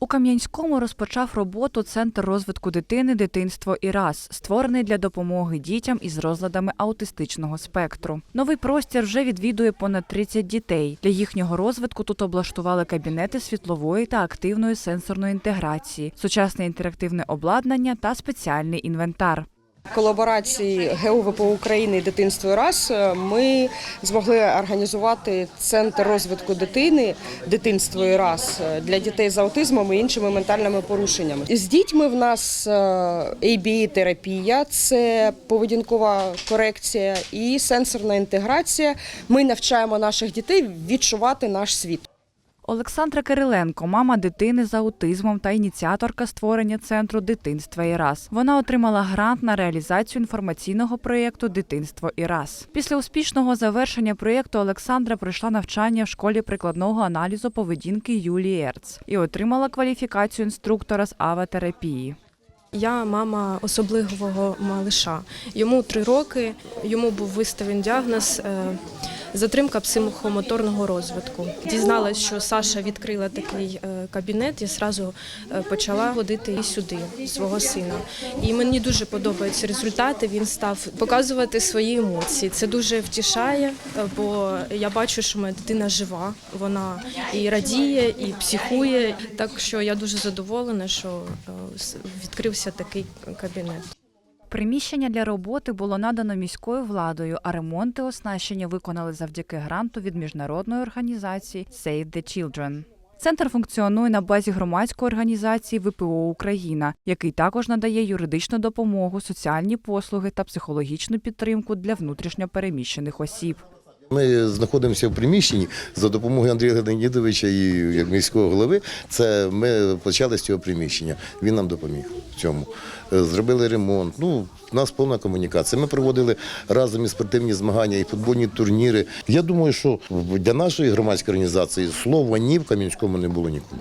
У Кам'янському розпочав роботу Центр розвитку дитини, дитинство і раз, створений для допомоги дітям із розладами аутистичного спектру. Новий простір вже відвідує понад 30 дітей. Для їхнього розвитку тут облаштували кабінети світлової та активної сенсорної інтеграції, сучасне інтерактивне обладнання та спеціальний інвентар. Колаборації ГУВП України дитинство і раз ми змогли організувати центр розвитку дитини дитинство і раз для дітей з аутизмом і іншими ментальними порушеннями. З дітьми в нас aba терапія це поведінкова корекція і сенсорна інтеграція. Ми навчаємо наших дітей відчувати наш світ. Олександра Кириленко, мама дитини з аутизмом та ініціаторка створення центру дитинства і раз. Вона отримала грант на реалізацію інформаційного проєкту Дитинство і раз. Після успішного завершення проєкту Олександра пройшла навчання в школі прикладного аналізу поведінки Юлії Ерц і отримала кваліфікацію інструктора з аватерапії. Я мама особливого малиша. Йому три роки. Йому був виставлений діагноз е, затримка психомоторного розвитку. Дізналась, що Саша відкрила такий е, кабінет. Я зразу е, почала водити і сюди свого сина. І мені дуже подобаються результати. Він став показувати свої емоції. Це дуже втішає, е, бо я бачу, що моя дитина жива. Вона і радіє, і психує. Так що я дуже задоволена, що відкрився такий кабінет. Приміщення для роботи було надано міською владою, а ремонти оснащення виконали завдяки гранту від міжнародної організації Save the Children. Центр функціонує на базі громадської організації ВПО Україна, який також надає юридичну допомогу, соціальні послуги та психологічну підтримку для внутрішньопереміщених осіб. Ми знаходимося в приміщенні за допомогою Андрія Леонідовича і як міського голови. Це ми почали з цього приміщення. Він нам допоміг в цьому. Е, Зробили ремонт. Ну, у нас повна комунікація. Ми проводили разом і спортивні змагання, і футбольні турніри. Я думаю, що для нашої громадської організації слова ні в Кам'янському не було ніколи.